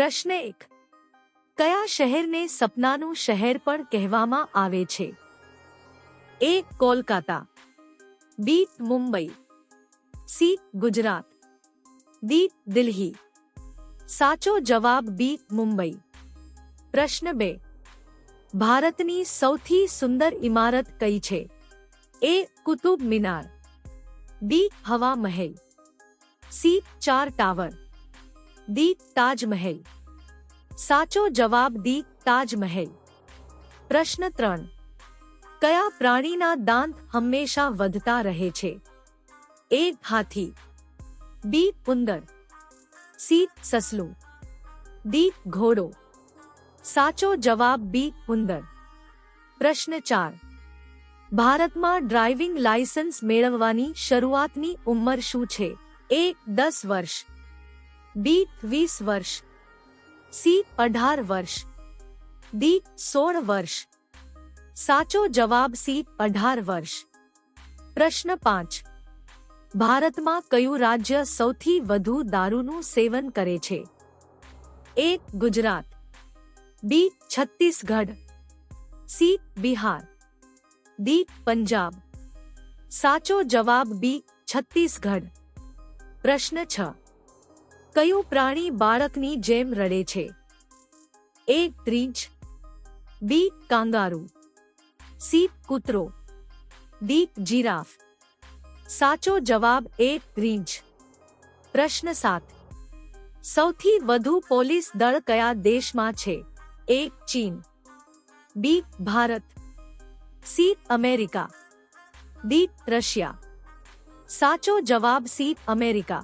પ્રશ્ન એક. કયા શહેરને સપનાનું શહેર પણ કહેવામાં આવે છે? A Kolkata, B Mumbai, C Gujarat, D Delhi. સાચો જવાબ બી મુંબઈ. પ્રશ્ન બે. ભારતની સૌથી સુંદર ઇમારત કઈ છે? એ Qutub Minar, B Hawa Mahal C Char tower. D Taj Mahal સાચો જવાબ દી તાજમહેલ પ્રશ્ન ત્રણ કયા પ્રાણીના દાંત હંમેશા વધતા રહે છે એ હાથી બી ઉંદર સી સસલું ડી ઘોડો સાચો જવાબ બી ઉંદર પ્રશ્ન ચાર ભારતમાં ડ્રાઇવિંગ લાયસન્સ મેળવવાની શરૂઆતની ઉંમર શું છે? એ દસ વર્ષ બી વીસ વર્ષ સી અઢાર વર્ષ ડી સોળ વર્ષ સાચો જવાબ સી અઢાર વર્ષ પ્રશ્ન પાંચ ભારતમાં કયું રાજ્ય સૌથી વધુ દારૂનું સેવન કરે છે A Gujarat B Chhattisgarh C Bihar D Punjab સાચો જવાબ બી છત્તીસગઢ પ્રશ્ન છ કયું પ્રાણી બાળકની જેમ રડે છે એ ત્રીજ બી કાંગારૂ સી કૂતરો ડી જીરાફ સાચો જવાબ એ રીંછ પ્રશ્ન સાત સૌથી વધુ પોલીસ દળ કયા દેશમાં છે એ ચીન B Bharat C America D Russia સાચો જવાબ સી અમેરિકા